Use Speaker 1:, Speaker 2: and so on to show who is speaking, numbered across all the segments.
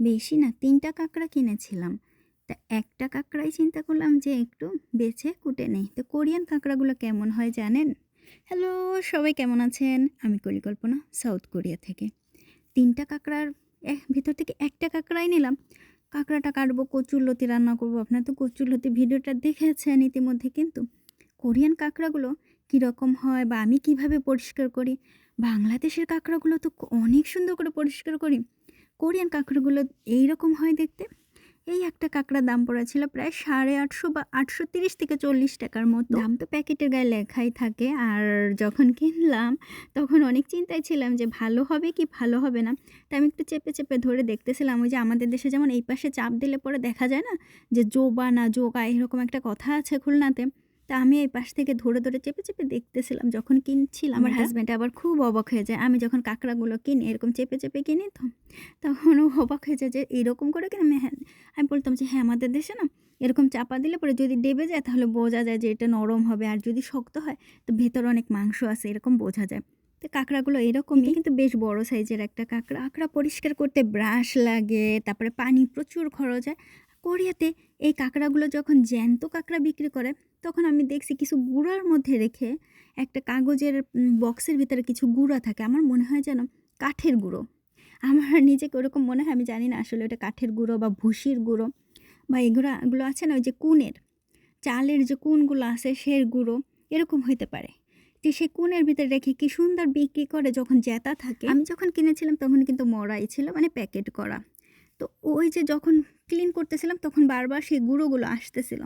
Speaker 1: বেশি না, তিনটা কাঁকড়া কিনেছিলাম। তা একটা কাঁকড়াই চিন্তা করলাম যে একটু বেছে কুটে নেই। তো কোরিয়ান কাঁকড়াগুলো কেমন হয় জানেন? হ্যালো সবাই কেমন আছেন? আমি পরিকল্পনা সাউথ কোরিয়া থেকে। তিনটা কাঁকড়ার ভিতর থেকে একটা কাঁকড়াই নিলাম। কাঁকড়াটা কাটবো কচুরলতি রান্না করব। আপনার তো কচুরলতি ভিডিওটা দেখেছেন ইতিমধ্যে কিন্তু। কোরিয়ান কাঁকড়াগুলো কীরকম হয় বা আমি কীভাবে পরিষ্কার করি? বাংলাদেশের কাঁকড়াগুলো তো অনেক সুন্দর করে পরিষ্কার করি। কোরিয়ান কাঁকড়াগুলো এইরকম হয় দেখতে। এই একটা কাঁকড়ার দাম পড়েছিল প্রায় সাড়ে আটশো বা আটশো তিরিশ থেকে চল্লিশ টাকার মতো। দাম তো প্যাকেটের গায়ে লেখাই থাকে। আর যখন কিনলাম, তখন অনেক চিন্তায় ছিলাম যে ভালো হবে কি ভালো হবে না। তা আমি একটু চেপে চেপে ধরে দেখতেছিলাম ওই যে আমাদের দেশে যেমন এই পাশে চাপ দিলে পরে দেখা যায় না? যে জোবা না জোগা এরকম একটা কথা আছে খুলনাতে। তা আমি এই পাশ থেকে ধরে ধরে চেপে চেপে দেখতেছিলাম যখন কিনছিলাম আমার হাজব্যান্ড আবার খুব অবাক হয়ে যায়। আমি যখন কাঁকড়াগুলো কিনি এরকম চেপে চেপে কিনি তো তখন ও অবাক হয়ে যায় যে এরকম করে কিনে আমি হ্যাঁ আমি বলতাম যে হ্যাঁ আমাদের দেশে না এরকম চাপা দিলে পরে যদি ডেবে যায় তাহলে বোঝা যায় যে এটা নরম হবে আর যদি শক্ত হয় তো ভেতরে অনেক মাংস আছে এরকম বোঝা যায়। তো কাঁকড়াগুলো এরকমই কিন্তু বেশ বড় সাইজের একটা কাঁকড়া। কাঁকড়া পরিষ্কার করতে ব্রাশ লাগে তারপরে পানি প্রচুর খরচ হয়। কোরিয়াতে এই কাঁকড়াগুলো যখন জ্যান্ত কাঁকড়া বিক্রি করে, তখন আমি দেখছি কিছু গুঁড়ার মধ্যে রেখে একটা কাগজের বক্সের ভিতরে কিছু গুঁড়া থাকে। আমার মনে হয় যেন কাঠের গুঁড়ো। আমার নিজেকে ওরকম মনে হয়, আমি জানি না আসলে ওটা কাঠের গুঁড়ো বা ভুসির গুঁড়ো বা এগুলো আছে না, ওই যে কুনের, চালের যে কুনগুলো আছে সের গুঁড়ো, এরকম হইতে পারে। তো সেই কুনের ভিতরে রেখে কি সুন্দর বিক্রি করে যখন জেতা থাকে, আমি যখন কিনেছিলাম তখন কিন্তু মরাই ছিল মানে প্যাকেট করা। তো ওই যে যখন ক্লিন করতেছিলাম, তখন বারবার সেই গুঁড়োগুলো আসতেছিল।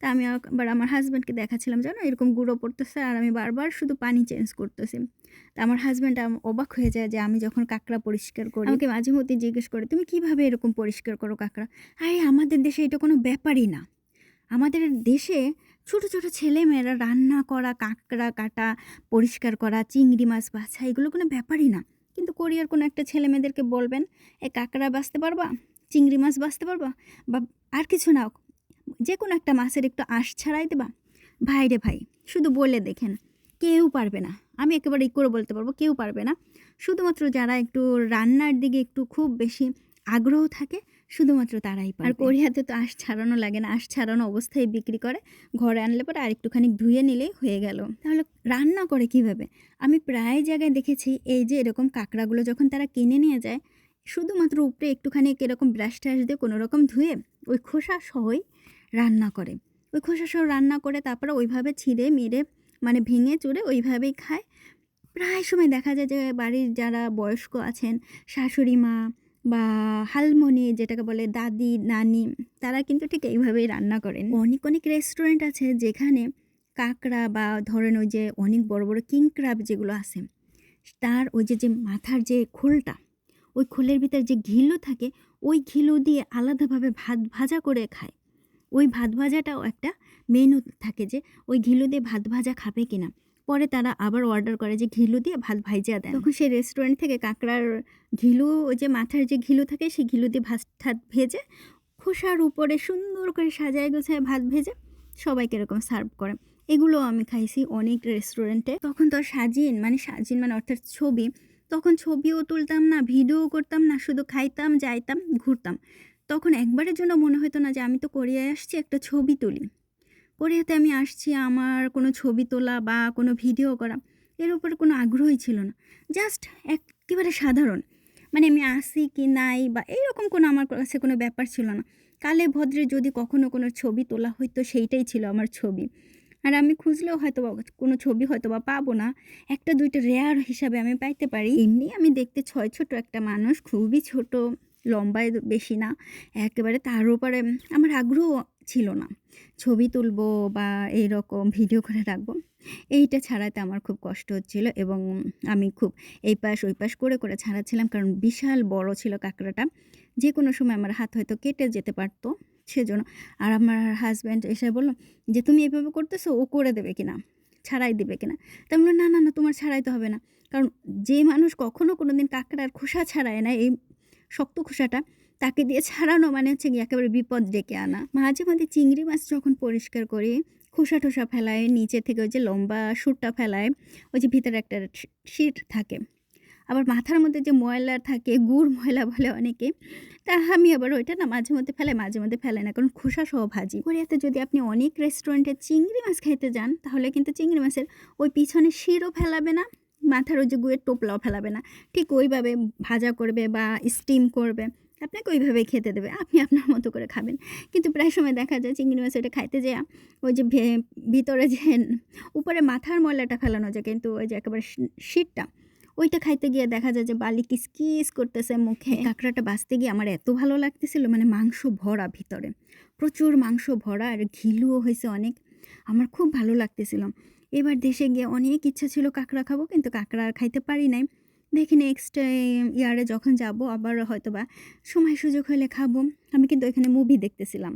Speaker 1: তা আমি আবার আমার হাজব্যান্ডকে দেখাচ্ছিলাম, জানো, এরকম গুঁড়ো পড়তেছে আর আমি বারবার শুধু পানি চেঞ্জ করতেছি। তা আমার হাজব্যান্ড অবাক হয়ে যায় যে আমি যখন কাঁকড়া পরিষ্কার করি আমাকে মাঝে মধ্যে জিজ্ঞেস করে, তুমি কীভাবে এরকম পরিষ্কার করো কাঁকড়া? আরে, আমাদের দেশে এটা কোনো ব্যাপারই না। আমাদের দেশে ছোট ছোট ছেলেমেয়েরা রান্না করা, কাঁকড়া কাটা, পরিষ্কার করা, চিংড়ি মাছ বাছা, এগুলো কোনো ব্যাপারই না। কিন্তু কোরিয়ার কোনো একটা ছেলে মেয়েদেরকে বলবেন, এ কাঁকড়া বাঁচতে পারবা? চিংড়ি মাছ বাঁচতে পারবা? বা আর কিছু না যে কোনো একটা মাছের একটু আঁশ ছাড়াই দেবা? ভাই রে ভাই, শুধু বলে দেখেন, কেউ পারবে না। আমি একেবারে ই করে বলতে পারব, কেউ পারবে না। শুধুমাত্র যারা একটু রান্নার দিকে একটু খুব বেশি আগ্রহ থাকে শুধুমাত্র তারাই পারে আর কোরিয়াতে তো আঁশ ছাড়ানো লাগে না আঁশ ছাড়ানো অবস্থায় বিক্রি করে ঘরে আনলে পরে আর একটুখানি ধুয়ে নিলেই হয়ে গেল। তাহলে রান্না করে কীভাবে? আমি প্রায় জায়গায় দেখেছি এই যে এরকম কাঁকড়াগুলো যখন তারা কিনে নিয়ে যায় শুধুমাত্র উপরে একটুখানি এরকম ব্রাশ ট্রাশ দিয়ে কোনো রকম ধুয়ে ওই খোসা সহই রান্না করে। ওই খোসা সহ রান্না করে তারপরে ওইভাবে ছিঁড়ে মেরে মানে ভেঙে চুড়ে ওইভাবেই খায়। প্রায় সময় দেখা যায় যে বাড়ির যারা বয়স্ক আছেন শাশুড়ি মা বা হালমনি যেটাকে বলে দাদি, নানি, তারা কিন্তু ঠিক এইভাবেই রান্না করেন। অনেক অনেক রেস্টুরেন্ট আছে যেখানে কাঁকড়া বা ধরেন ওই যে অনেক বড় বড় কিং ক্রাব যেগুলো আছে, তার ওই যে যে মাথার যে খোলটা, ওই খোলের ভিতরে যে ঘিলু থাকে, ওই ঘিলু দিয়ে আলাদাভাবে ভাত ভাজা করে খায়। ওই ভাত ভাজাটাও একটা মেনু থাকে যে, ওই ঘিলু দিয়ে ভাত ভাজা খাবে কিনা। পরে তারা আবার অর্ডার করে যে ঘিলু দিয়ে ভাত ভাইজা দেন। তখন সেই রেস্টুরেন্ট থেকে কাঁকড়ার ঘিলু যে মাথার যে ঘিলু থাকে, সেই ঘিলু দিয়ে ভাত ঠাত ভেজে খোসার উপরে সুন্দর করে সাজায় গোছায় ভাত ভেজে সবাইকে এরকম সার্ভ করে। এগুলো আমি খাইছি অনেক রেস্টুরেন্টে তখন তো সাজিন মানে সাজিন মানে অর্থাৎ ছবি। তখন ছবিও তুলতাম না, ভিডিও করতাম না, শুধু খাইতাম, যাইতাম, ঘুরতাম। তখন একবারের জন্য মনে হতো না যে আমি তো কোরিয়ায় আসছি, একটা ছবি তুলি। কোরিয়াতে আমি আসছি আমার কোনো ছবি তোলা বা কোনো ভিডিও করা, এর উপর কোনো আগ্রহই ছিল না। জাস্ট একেবারে সাধারণ। মানে আমি আসি কি নাই বা এইরকম কোনো আমার কাছে কোনো ব্যাপার ছিল না। কালে ভদ্রে যদি কখনো কোনো ছবি তোলা হইতো সেইটাই ছিল আমার ছবি। আর আমি খুঁজলেও হয়তো বা কোনো ছবি হয়তো বা পাবো না। একটা দুইটা রেয়ার হিসাবে আমি পাইতে পারি। এমনি আমি দেখতে ছয় ছোট একটা মানুষ, খুবই ছোট, লম্বায় বেশি না, একেবারে তার উপরে আমার আগ্রহ ছিল না। ছবি তুলবো বা এইরকম ভিডিও করে রাখব, এইটা ছাড়াতে আমার খুব কষ্ট হচ্ছিল এবং আমি খুব এই পাশ ওই পাশ করে করে ছাড়াচ্ছিলাম কারণ বিশাল বড় ছিল কাঁকড়াটা। যে কোনো সময় আমার হাত হয়তো কেটে যেতে পারতো, সেজন্য। আর আমার হাজব্যান্ড এসে বলল যে, তুমি এভাবে করতেছো, ও করে দেবে কিনা? ছাড়াই দেবে কিনা? তা বলল না না না, তোমার ছাড়াইতে হবে না। কারণ যে মানুষ কখনো কোনো দিন কাঁকড়ার খোসা ছাড়ায় না, এই শক্ত খোসাটা তাকে দিয়ে ছাড়ানো মানে হচ্ছে গিয়ে একেবারে বিপদ ডেকে আনা। মাঝে মাঝে চিংড়ি মাছ যখন পরিষ্কার করি খোসা টোসা ফেলায়, নিচে থেকে ওই যে লম্বা সুরটা ফেলায়, ওই যে ভিতরে একটা শিট থাকে। আবার মাথার মধ্যে যে ময়লা থাকে, গুড় ময়লা বলে অনেকে, তা আমি আবার ওইটা না মাঝে মধ্যে ফেলে মাঝে মধ্যে ফেলে না, কারণ খোসা সহ ভাজি। কোরিয়াতে যদি আপনি অনেক রেস্টুরেন্টে চিংড়ি মাছ খাইতে যান, তাহলে কিন্তু চিংড়ি মাছের ওই পিছনে শিরও ফেলাবে না, মাথার ওই যে গুয়ের টোপলাও ফেলাবে না। ঠিক ওইভাবে ভাজা করবে বা স্টিম করবে। আপনাকে ওইভাবে খেতে দেবে, আপনি আপনার মতো করে খাবেন। কিন্তু প্রায় সময় দেখা যায় চিংড়ি মাছ ওইটা খাইতে যায় ওই যে ভিতরে যে উপরে মাথার ময়লাটা ফেলানো যায় কিন্তু ওই যে একেবারে শীতটা, ওইটা খাইতে গিয়ে দেখা যায় যে বালি কিসকিস করতেছে মুখে। কাঁকড়াটা বাঁচতে গিয়ে আমার এত ভালো লাগতেছিল মানে মাংস ভরা ভিতরে, প্রচুর মাংস ভরা আর ঘিলুও হয়েছে অনেক, আমার খুব ভালো লাগতেছিল। এবার দেশে গিয়ে অনেক ইচ্ছা ছিল কাঁকড়া খাব, কিন্তু কাঁকড়া আর খাইতে পারি নাই। দেখি নেক্সট ইয়ারে যখন যাব আবার হয়তো বা সময় সুযোগ হলে খাব। আমি কিন্তু ওইখানে মুভি দেখতেছিলাম।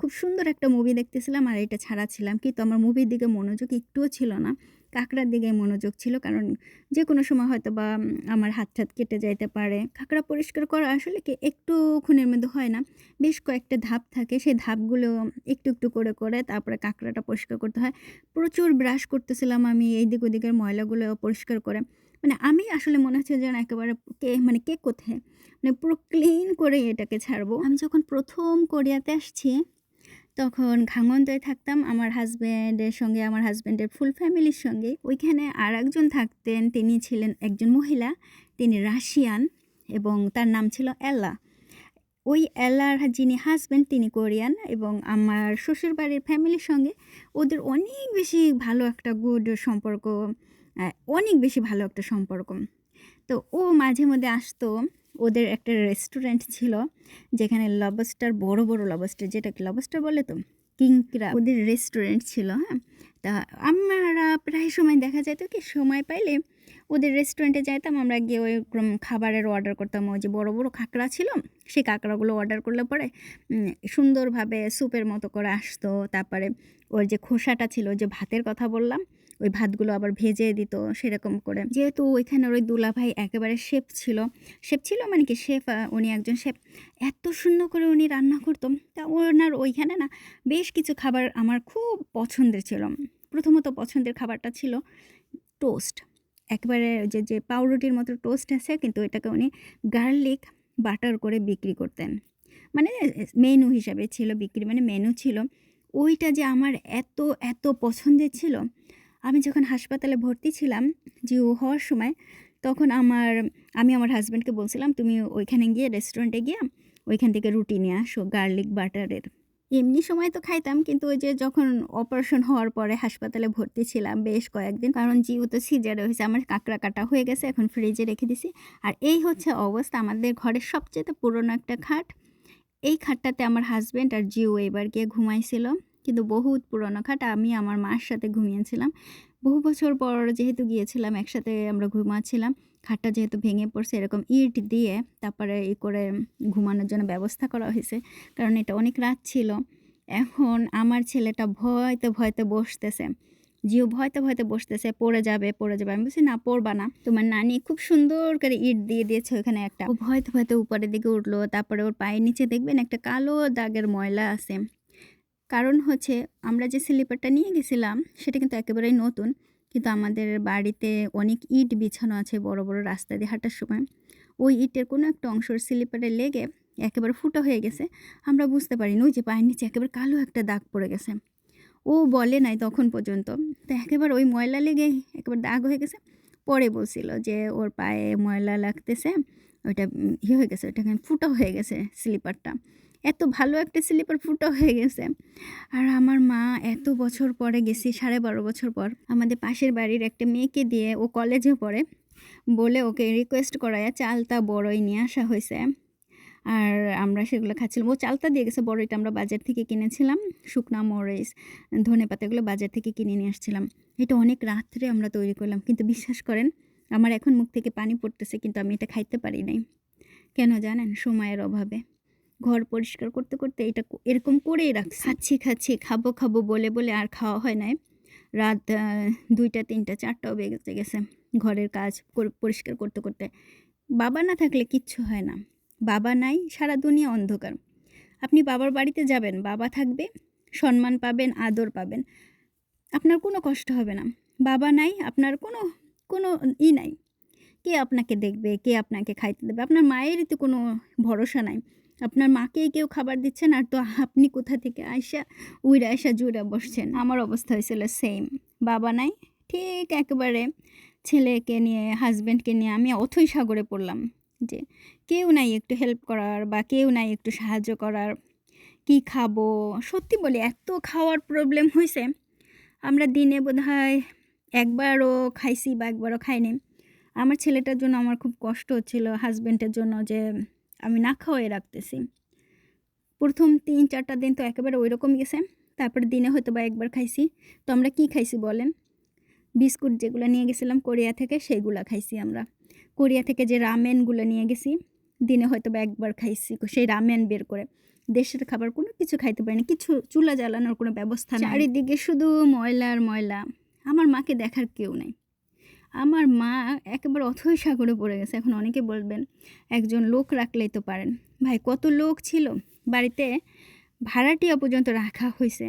Speaker 1: খুব সুন্দর একটা মুভি দেখতেছিলাম আর এটা ছাড়া ছিলাম। কিন্তু আমার মুভির দিকে মনোযোগ একটুও ছিল না। কাঁকড়ার দিকে মনোযোগ ছিল কারণ যে কোনো সময় হয়তো বা আমার হাত টাত কেটে যাইতে পারে। কাঁকড়া পরিষ্কার করা আসলে কি একটু খুনের মধ্যে হয় না। বেশ কয়েকটা ধাপ থাকে। সেই ধাপগুলো একটু একটু করে করে তারপরে কাঁকড়াটা পরিষ্কার করতে হয়। প্রচুর ব্রাশ করতেছিলাম আমি এই দিক ওদিকের ময়লাগুলো পরিষ্কার করে। মানে আমি আসলে মনে হচ্ছে যেন একেবারে কে মানে কে কোথায়? মানে পুরো ক্লিন করে এটাকে ছাড়বো। আমি যখন প্রথম কোরিয়াতে আসছি, তখন খাঙ্গন্তয় থাকতাম আমার হাজব্যান্ডের সঙ্গে, আমার হাজব্যান্ডের ফুল ফ্যামিলির সঙ্গে। ওইখানে আর একজন থাকতেন, তিনি ছিলেন একজন মহিলা, তিনি রাশিয়ান এবং তার নাম ছিল এল্লা ওই এলার যিনি হাজব্যান্ড, তিনি কোরিয়ান এবং আমার শ্বশুরবাড়ির ফ্যামিলির সঙ্গে ওদের অনেক বেশি ভালো একটা গুড সম্পর্ক অনেক বেশি ভালো একটা সম্পর্ক। তো ও মাঝে মধ্যে আসতো, ওদের একটা রেস্টুরেন্ট ছিল, যেখানে লবস্টার বড় বড় লবস্টার যেটাকে লবস্টার বলে তো, কিংকরা ওদের রেস্টুরেন্ট ছিল হ্যাঁ? তা আমরা প্রায় সময় দেখা যেত কি, সময় পাইলে ওদের রেস্টুরেন্টে যাইতাম, আমরা গিয়ে ওই খাবারের অর্ডার করতাম। ওই যে বড় বড় কাঁকড়া ছিল, সেই কাঁকড়াগুলো অর্ডার করলে পরে সুন্দরভাবে স্যুপের মতো করে আসতো। তারপরে ওর যে খোসাটা ছিল যে ভাতের কথা বললাম ওই ভাতগুলো আবার ভেজে দিত সেরকম করে। যেহেতু ওইখানে ওই দুলাভাই একেবারে শেফ ছিল শেফ ছিল মানে কি শেফ উনি একজন শেফ, এত সুন্দর করে উনি রান্না করতো। তা ওনার ওইখানে না বেশ কিছু খাবার আমার খুব পছন্দের ছিল। প্রথমত পছন্দের খাবারটা ছিল টোস্ট। একবারে যে যে পাউরুটির মতো টোস্ট আছে, কিন্তু এটাকে উনি গার্লিক বাটার করে বিক্রি করতেন। মানে মেনু হিসাবে ছিল, বিক্রি মানে মেনু ছিল। ওইটা যে আমার এত এত পছন্দের ছিল আমি যখন হাসপাতালে ভর্তি ছিলাম, জিও হওয়ার সময়, তখন আমার, আমি আমার হাজব্যান্ডকে বলছিলাম, তুমি ওইখানে গিয়ে রেস্টুরেন্টে গিয়ে ওইখান থেকে রুটি নিয়ে আসো গার্লিক বাটারের এমনি সময় তো খাইতাম, কিন্তু ওই যে যখন অপারেশন হওয়ার পরে হাসপাতালে ভর্তি ছিলাম বেশ কয়েকদিন, কারণ জিও তো সিজারে হয়েছে, আমার কাঁকড়া কাটা হয়ে গেছে, এখন ফ্রিজে রেখে দিছি। আর এই হচ্ছে অবস্থা, আমাদের ঘরের সবচেয়ে পুরনো একটা খাট। এই খাটটাতে আমার হাজব্যান্ড আর জিও এবার গিয়ে ঘুমাইছিল। কিন্তু বহুত পুরনো খাট। আমি আমার মার সাথে ঘুমিয়েছিলাম। বহু বছর পর যেহেতু গিয়েছিলাম, একসাথে আমরা ঘুমাচ্ছিলাম। খাটটা যেহেতু ভেঙে পড়ছে, এরকম ইট দিয়ে তারপরে ই করে ঘুমানোর জন্য ব্যবস্থা করা হয়েছে। কারণ এটা অনেক রাত ছিল। এখন আমার ছেলেটা ভয়তে ভয়তে বসতেছে। জিও ভয়তে ভয়তে বসতেছে, পড়ে যাবে পড়ে যাবে। আমি বলছি, না, পড়বা না। তোমার নানি খুব সুন্দর করে ইট দিয়ে দিয়েছে ওখানে একটা। ভয়তে ভয়তে উপরের দিকে উঠল। তারপরে ওর পায়ের নিচে দেখবেন একটা কালো দাগের ময়লা আছে। কারণ হচ্ছে আমরা যে স্লিপারটা নিয়ে গেছিলাম, সেটা কিন্তু একেবারেই নতুন। কিন্তু আমাদের বাড়িতে অনেক ইট বিছানো আছে বড় বড় রাস্তা দিয়ে হাঁটার সময়। ওই ইটের কোনো একটা অংশর স্লিপারে লেগে একেবারে ফুটো হয়ে গেছে। আমরা বুঝতে পারিনি, ওই যে পায়ের নিচে একেবারে কালো একটা দাগ পড়ে গেছে। ও বলে নাই তখন পর্যন্ত। তো একেবারে ওই ময়লা লেগে একেবারে দাগ হয়ে গেছে। পরে বলছিল যে ওর পায়ে ময়লা লাগতেছে, ওইটা ইয়ে হয়ে গেছে, ওইটা ফুটো হয়ে গেছে স্লিপারটা। এত ভালো একটা স্লিপার ফুটো হয়ে গেছে। আর আমার মা এত বছর পরে গেছি, সাড়ে বারো বছর পর। আমাদের পাশের বাড়ির একটা মেয়েকে দিয়ে ও কলেজে পড়ে। বলে ওকে রিকোয়েস্ট করায় চালতা বড়ই নিয়ে আসা হয়েছে আর আমরা সেগুলো খাচ্ছিলাম। ও চালতা দিয়ে গেছে, বড়ইটা আমরা বাজার থেকে কিনেছিলাম। শুকনা মরিচ, ধনে পাতাগুলো বাজার থেকে কিনে নিয়ে আসছিলাম। এটা অনেক রাত্রে আমরা তৈরি করলাম। কিন্তু বিশ্বাস করেন, আমার এখন মুখ থেকে পানি পড়তেছে, কিন্তু আমি এটা খাইতে পারি নাই। কেন জানেন? সময়ের অভাবে। ঘর পরিষ্কার করতে করতে এটা এরকম করেই রাখছি। খাচ্ছি খাচ্ছি, খাব খাব বলে বলে আর খাওয়া হয় নাই। রাত দুইটা, তিনটা, চারটাও বেজে গেছে। ঘরের কাজ পরিষ্কার করতে করতে। বাবা না থাকলে কিচ্ছু হয় না। বাবা নাই, সারা দুনিয়া অন্ধকার। আপনি বাবার বাড়িতে যাবেন, বাবা থাকবে, সম্মান পাবেন, আদর পাবেন। আপনার কোনো কষ্ট হবে না। বাবা নাই, আপনার কোনো কোনো ই নাই। কে আপনাকে দেখবে, কে আপনাকে খাইতে দেবে? আপনার মায়েরই তো কোনো ভরসা নাই। আপনার মাকেই কেউ খাবার দিচ্ছেন আর তো আপনি কোথা থেকে আয়সা উইরা আয়সা জুড়া বসছেন? আমার অবস্থা হয়েছিল সেম বাবা নাই, ঠিক একেবারে ছেলেকে নিয়ে হাজব্যান্ডকে নিয়ে আমি অথই সাগরে পড়লাম যে কেউ নাই একটু হেল্প করার বা কেউ নাই একটু সাহায্য করার। কি খাব? সত্যি বলি এত খাওয়ার প্রবলেম হয়েছে আমরা দিনে বোধহয় একবারও খাইছি বা একবারও খাইনি। আমার ছেলেটার জন্য আমার খুব কষ্ট হচ্ছিল হাজব্যান্ডের জন্য যে আমি না খাওয়াই রাখতেছি। প্রথম তিন চারটা দিন তো একেবারে ওই রকম গেছে। তারপরে দিনে হয়তো বা একবার খাইছি। তো আমরা কি খাইছি বলেন? বিস্কুট যেগুলো নিয়ে গেছিলাম কোরিয়া থেকে সেইগুলো খাইছি আমরা। কোরিয়া থেকে যে রামেনগুলো নিয়ে গেছি দিনে হয়তো বা একবার খাইছি সেই রামেন বের করে। দেশের খাবার কোনো কিছু খাইতে পারিনি কিছু চুলা জ্বালানোর কোনো ব্যবস্থা নেই। চারিদিকে শুধু ময়লা আর ময়লা। আমার মাকে দেখার কেউ নেই। আমার মা একেবারে অথই সাগরে পড়ে গেছে। এখন অনেকে বলবেন, একজন লোক রাখলেই তো পারেন। ভাই, কত লোক ছিল? বাড়িতে ভাড়াটিয়া পর্যন্ত রাখা হয়েছে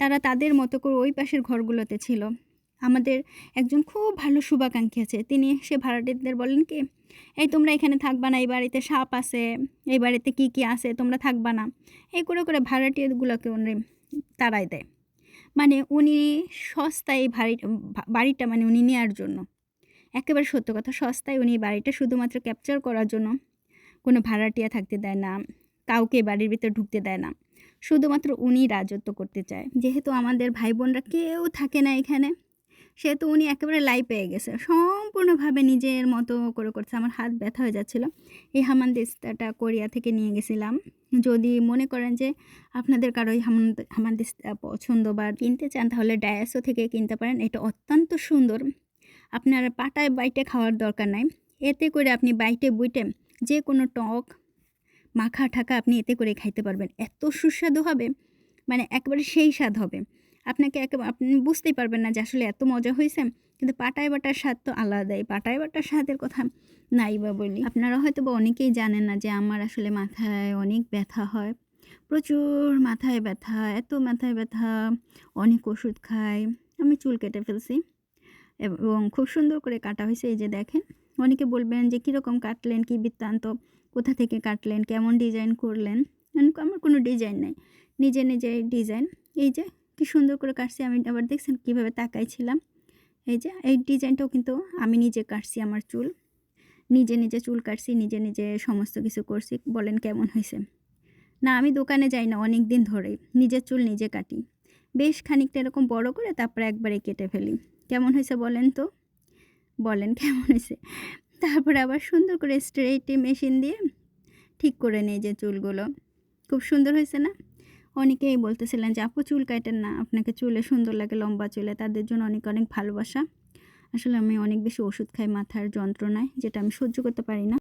Speaker 1: তারা তাদের মতো করে ওই পাশের ঘরগুলোতে ছিল। আমাদের একজন খুব ভালো শুভাকাঙ্ক্ষী আছে। তিনি সে ভাড়াটিদের বলেন কি, এই তোমরা এখানে থাকবা না, এই বাড়িতে সাপ আছে, এই বাড়িতে কি কি আছে, তোমরা থাকবা না। এই করে করে ভাড়াটিয়াগুলোকে তাড়াই দেয়। মানে উনি সস্তায় ভারী বাড়িটা মানে উনি নেওয়ার জন্য। একেবারে সত্য কথা, সস্তায় উনি বাড়িটা শুধুমাত্র ক্যাপচার করার জন্য কোনো ভাড়াটিয়া থাকতে দেয় না, কাউকে বাড়ির ভিতরে ঢুকতে দেয় না। শুধুমাত্র উনি রাজত্ব করতে চায়। যেহেতু আমাদের ভাই বোনরা কেউ থাকে না এখানে। সেহেতু উনি একেবারে লাই পেয়ে গেছে। সম্পূর্ণভাবে নিজের মতো করে করছে। আমার হাত ব্যথা হয়ে যাচ্ছিল। এই হামানদিস্তাটা কোরিয়া থেকে নিয়ে গেছিলাম। যদি মনে করেন যে আপনাদের কারও এই হামান হামানদিস্তা পছন্দ বা কিনতে চান, তাহলে ডায়াসো থেকে কিনতে পারেন। এটা অত্যন্ত সুন্দর। আপনার পাটায় বাইটে খাওয়ার দরকার নাই। এতে করে আপনি বাইটে, বুইটে যে কোনো টক, মাখা, ঠাকা আপনি এতে করে খাইতে পারবেন। এত সুস্বাদু হবে। মানে একবারে সেই স্বাদ হবে। আপনাকে একেবারে আপনি বুঝতেই পারবেন না যে আসলে এত মজা হয়েছে, কিন্তু পাটায় বাটার স্বাদ তো আলাদাই। পাটায় বাটার স্বাদের কথা নাই বা বলি। আপনারা হয়তো বা অনেকেই জানেন না যে আমার আসলে মাথায় অনেক ব্যথা হয়। প্রচুর মাথায় ব্যথা, এত মাথায় ব্যথা, অনেক ওষুধ খাই, আমি চুল কেটে ফেলছি। এবং খুব সুন্দর করে কাটা হয়েছে, এই যে দেখেন। অনেকে বলবেন যে কীরকম কাটলেন, কী বৃত্তান্ত, কোথা থেকে কাটলেন, কেমন ডিজাইন করলেন? আমার কোনো ডিজাইন নাই। নিজে নিজে ডিজাইন। এই যে কি সুন্দর করে কাটছি আমি আবার দেখছেন কীভাবে তাকাইছিলাম। এই যে, এই ডিজাইনটাও কিন্তু আমি নিজে কাটছি আমার চুল। নিজে নিজে চুল কাটছি, নিজে নিজে সমস্ত কিছু করছি, বলেন কেমন হয়েছে। না, আমি দোকানে যাই না অনেক দিন ধরেই নিজের চুল নিজে কাটি। বেশ খানিকটা এরকম বড় করে তারপরে একবারে কেটে ফেলি। কেমন হয়েছে বলেন তো? বলেন কেমন হয়েছে? তারপরে আবার সুন্দর করে স্ট্রেইটি মেশিন দিয়ে ঠিক করে নেই যে চুলগুলো। খুব সুন্দর হয়েছে না? অনেকেই বলতেছিলেন যে, আপু, চুল কাটেন না। আপনাকে চুলে সুন্দর লাগে লম্বা চুলে। তাদের জন্য অনেক অনেক ভালোবাসা। আসলে আমি অনেক বেশি ওষুধ খাই মাথার যন্ত্রণায়, যেটা আমি সহ্য করতে পারি না।